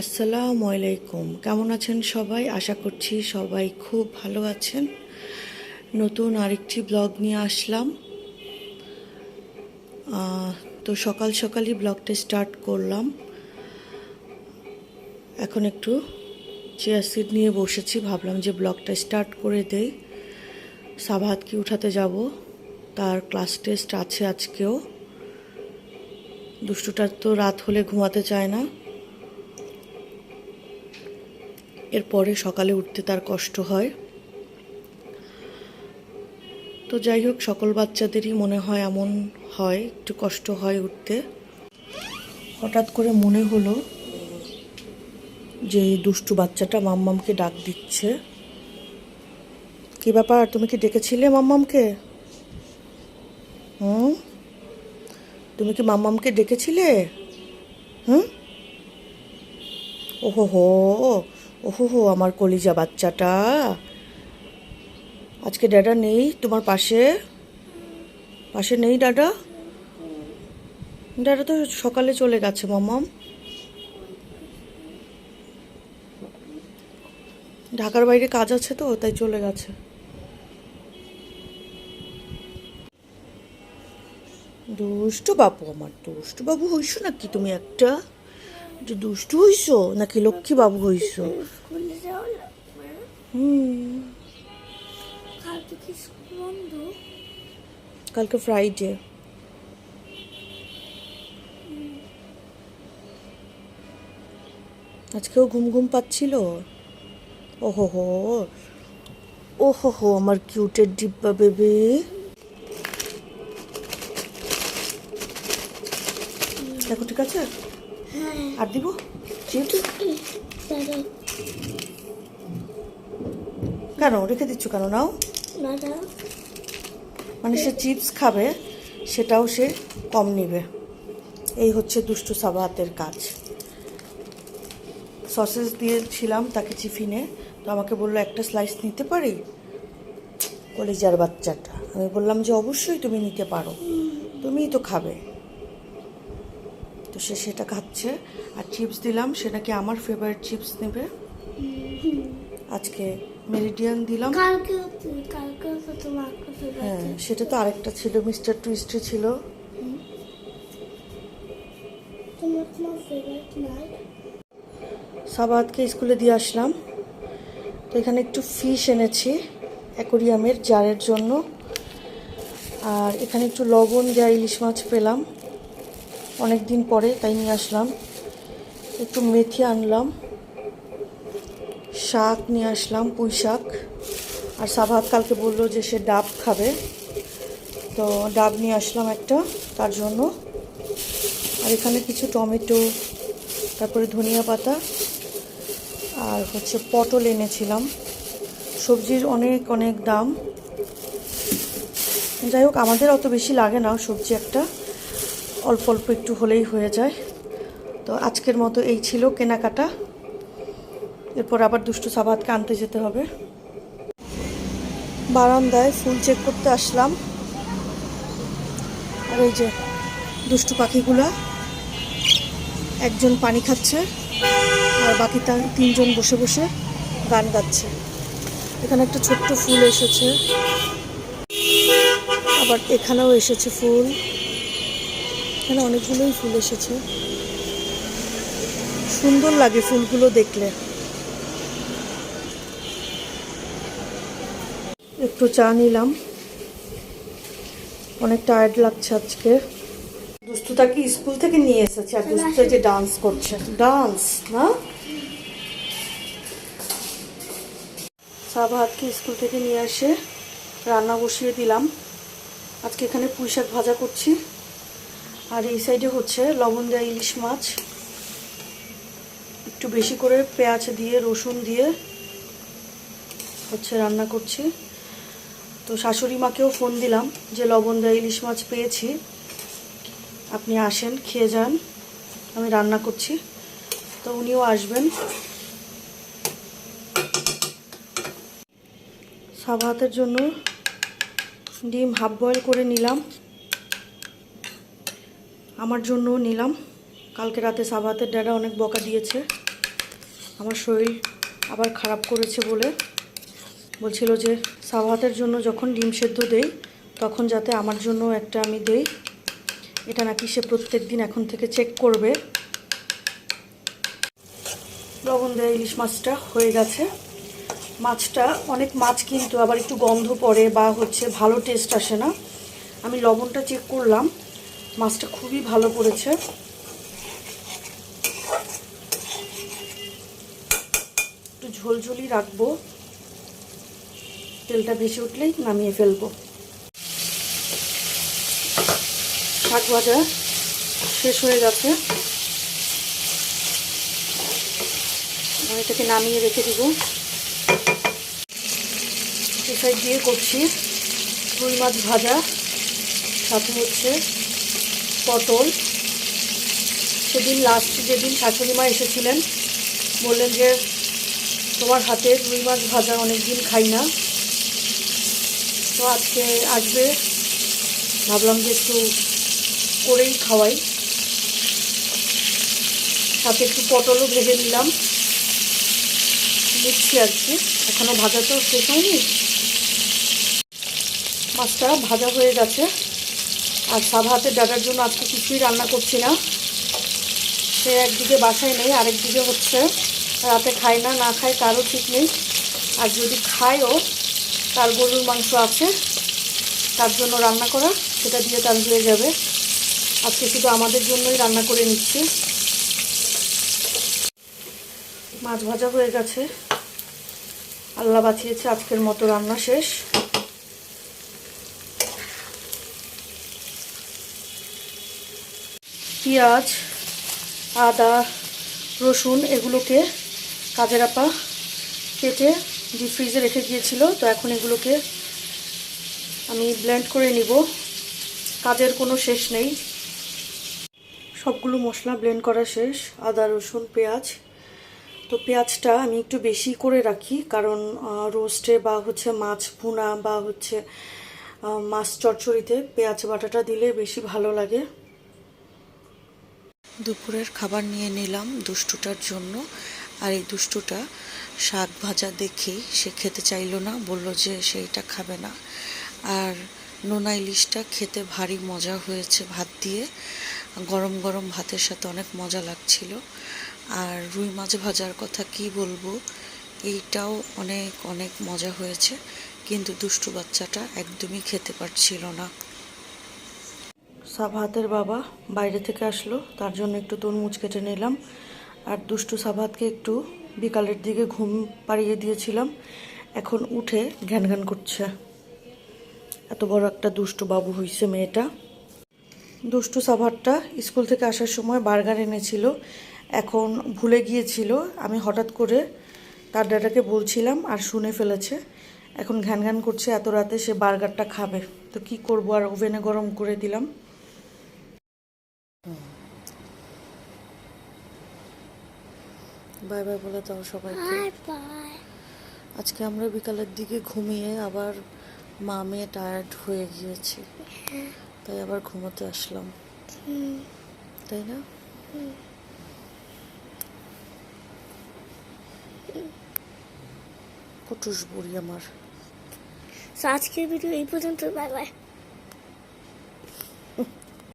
আসসালামু আলাইকুম। কেমন আছেন সবাই? আশা করছি সবাই খুব ভালো আছেন। নতুন আরেকটি ব্লগ নিয়ে আসলাম। তো সকাল সকালই ব্লগটা স্টার্ট করলাম। এখন একটু চেয়ার সিট নিয়ে বসেছি। ভাবলাম যে ব্লগটা স্টার্ট করে দেই। সাবাহাতকে উঠাতে যাব? তার ক্লাস টেস্ট আছে আজকেও। দুষ্টুটার তো রাত হলে ঘুমাতে চায় না। এরপরে সকালে উঠতে তার কষ্ট হয়। তো যাই হোক, সকল বাচ্চাদেরই মনে হয় এমন হয়, একটু কষ্ট হয় উঠতে। হঠাৎ করে মনে হলো যে এই দুষ্টু বাচ্চাটা মাম্মামকে ডাক দিচ্ছে। কি ব্যাপার, তুমি কি ডেকেছিলে মাম্মামকে? হুম? তুমি কি মাম্মামকে ডেকেছিলে? হুম? ওহো হো ওহো আমার কলিজা বাচ্চাটা। আজকে ড্যাডা নেই তোমার পাশে? পাশে নেই ডাডা ডাডা তো সকালে চলে গেছে, মামাম। ঢাকার বাইরে কাজ আছে তো, তাই চলে গেছে। দুষ্টু বাবু আমার, দুষ্টু বাবু হইছো নাকি তুমি একটা? যে দুষ্টু হইছো নাকি লক্ষ্মী বাবু না হুম। কালকে ফ্রাইডে আজকেও ঘুম ঘুম পাচ্ছিল? ওহো হো। ওহো হো, আমার কিউটের ডিব্বা বেবি। দেখো, ঠিক আছে? আর দিব? চিপস কেন? রেখে দিচ্ছ কেন? নাও। মানে সে চিপস খাবে সেটাও সে কম নিবে। এই হচ্ছে দুষ্টু সাবাহাতের কাজ। সসেস দিয়েছিলাম তাকে চিফিনে তো আমাকে বলল একটা স্লাইস নিতে পারি? কলিজার বাচ্চাটা। আমি বললাম যে অবশ্যই তুমি নিতে পারো। তুমিই তো খাবে। সে সেটা খাচ্ছে। আর চিপস দিলাম সে নাকি আমার ফেভারিট চিপস নেবে। আজকে মেরিডিয়ান দিলাম। হ্যাঁ সেটা তো আরেকটা ছিল মিস্টার টুইস্টে ছিল। সাবাদকে স্কুলে দিয়ে আসলাম। তো এখানে একটু ফিশ এনেছি অ্যাকোরিয়ামের জারের জন্য। আর এখানে একটু লবণ দেওয়া ইলিশ মাছ পেলাম। অনেক দিন পরে তাই নিয়ে আসলাম। একটু মেথি আনলাম, শাক নিয়ে আসলাম, পুঁই শাক। আর সাভাত কালকে বলল যে সে ডাব খাবে। তো ডাব নিয়ে আসলাম একটা, তার জন্য। আর এখানে কিছু টমেটো, তারপরে ধনিয়া পাতা, আর হচ্ছে পটল এনেছিলাম। সবজির অনেক অনেক দাম। যাই হোক, আমাদের অত বেশি লাগে না সবজি একটা। অল্প অল্প একটু হলেই হয়ে যায়। তো আজকের মতো এই ছিল কেনাকাটা। এরপর আবার দুষ্টু সাবাদকে আনতে যেতে হবে। বারান্দায় ফুল চেক করতে আসলাম। আর এই যে দুষ্টু পাখিগুলা, একজন পানি খাচ্ছে আর বাকি তার তিনজন বসে বসে গান গাচ্ছে। এখানে একটা ছোট্ট ফুল এসেছে। আবার এখানেও এসেছে ফুল। এখানে অনেকগুলোই ফুল এসেছে। সুন্দর লাগে ফুলগুলো দেখলে। একটু চা নিলাম। অনেক টায়ার্ড লাগছে আজকে। দুস্তুতাকে স্কুল থেকে নিয়ে এসেছে? আর দুস্তু যে ডান্স করছে। ডান্স না? সাবাহাতকে স্কুল থেকে নিয়ে আসে রান্না বসিয়ে দিলাম। আজকে এখানে পুঁই শাক ভাজা করছি। আর এই সাইডে হচ্ছে লবণ দেওয়া ইলিশ মাছ। একটু বেশি করে পেঁয়াজ দিয়ে, রসুন দিয়ে হচ্ছে রান্না করছি। তো শাশুড়ি মাকেও ফোন দিলাম যে, লবণ দেওয়া ইলিশ মাছ পেয়েছি। আপনি আসেন, খেয়ে যান। আমি রান্না করছি। তো উনিও আসবেন। সাবাহাতের জন্য ডিম হাফ বয়েল করে নিলাম। আমার জন্যও নিলাম। কালকে রাতে সাবাহাতের ড্যাডা অনেক বকা দিয়েছে। আমার শরীর আবার খারাপ করেছে বলে বলছিল যে সাবাহাতের জন্য যখন ডিম সেদ্ধ দেই, তখন যাতে আমার জন্য একটা আমি দেই। এটা নাকি সে প্রত্যেক দিন এখন থেকে চেক করবে। লবণ দেয় ইলিশ মাছটা হয়ে গেছে। মাছটা অনেক মাছ কিন্তু আবার একটু গন্ধ পড়ে বা হচ্ছে ভালো টেস্ট আসে না। আমি লবণটা চেক করলাম। মাছটা খুবই ভালো পড়েছে একটু ঝোলঝোলি রাখব। তেলটা বেশি উঠলেই নামিয়ে ফেলব। শাক ভাজা শেষ হয়ে গেছে। এটাকে নামিয়ে রেখে দিব। সাইড দিয়ে করছি রুই মাছ ভাজা। সাথে হচ্ছে পটল। সেদিন লাস্ট যেদিন শাশুড়ি মা এসেছিলেন, বললেন যে, তোমার হাতে রুই মাছ ভাজা অনেক দিন খাই না। তো আজকে আসবে। ভাবলাম যে একটু করেই খাওয়াই। সাথে একটু পটলও ভেজে নিলাম। নিচ্ছি আর কি। এখনও ভাজা তো শেষ হয়নি। মাছটা ভাজা হয়ে গেছে। আর সাদা হাতের ডাটার জন্য আজকে কিছুই রান্না করছি না। সে একদিকে বাসায় নেই, আরেকদিকে হচ্ছে রাতে খায় না না খায় তারও ঠিক নেই। আর যদি খায়ও, তার গরুর মাংস আছে, তার জন্য রান্না করা, সেটা দিয়ে তার হয়ে যাবে। আজকে শুধু আমাদের জন্যই রান্না করে নিচ্ছি। মাছ ভাজা হয়ে গেছে। আল্লাহ বাঁচিয়েছে আজকের মতো রান্না শেষ। পেঁয়াজ, আদা, রসুন এগুলোকে কাজের আপা কেটে ডিপ ফ্রিজে রেখে গিয়েছিল তো এখন এগুলোকে আমি ব্লেন্ড করে নিব। কাজের কোনো শেষ নেই। সবগুলো মশলা ব্লেন্ড করা শেষ। আদা, রসুন, পেঁয়াজ। তো পেঁয়াজটা আমি একটু বেশি করে রাখি কারণ রোস্টে বা হচ্ছে মাছ ভুনা বা হচ্ছে মাছ চচ্চড়িতে পেঁয়াজ বাটাটা দিলে বেশি ভালো লাগে। দুপুরের খাবার নিয়ে নিলাম দুষ্টুটার জন্য। আর এই দুষ্টুটা শাক ভাজা দেখেই সে খেতে চাইলো না, বলল যে সেইটা খাবে না। আর নোনা ইলিশটা খেতে ভারী মজা হয়েছে ভাত দিয়ে। গরম গরম ভাতের সাথে অনেক মজা লাগছিল। আর রুই মাছ ভাজার কথা কি বলব, এইটাও অনেক অনেক মজা হয়েছে। কিন্তু দুষ্টু বাচ্চাটা একদমই খেতে পারছিল না। সাভাতের বাবা বাইরে থেকে আসলো, তার জন্য একটু তরমুজ কেটে নিলাম। আর দুষ্টু সাভাতকে একটু বিকালের দিকে ঘুম পাড়িয়ে দিয়েছিলাম। এখন উঠে ঘ্যান ঘ্যান করছে। এত বড় একটা দুষ্টু বাবু হয়েছে মেয়েটা। দুষ্টু সাভারটা স্কুল থেকে আসার সময় বার্গার এনেছিল। এখন ভুলে গিয়েছিল। আমি হঠাৎ করে তার ডাটাকে বলছিলাম আর শুনে ফেলেছে। এখন ঘ্যান ঘ্যান করছে, এত রাতে সে বার্গারটা খাবে। তো কি করব? আর ওভেনে গরম করে দিলাম। বাই বাই বলে দাও সবাইকে। Bye bye. আজকে আমরা বিকালের দিকে ঘুমিয়ে আবার মা মেয়ে টায়ার্ড হয়ে গিয়েছি। তাই আবার ঘুমোতে আসলাম। তাই না? কটুস বুড়ি আমার। আজকের ভিডিও এই পর্যন্ত বাই বাই।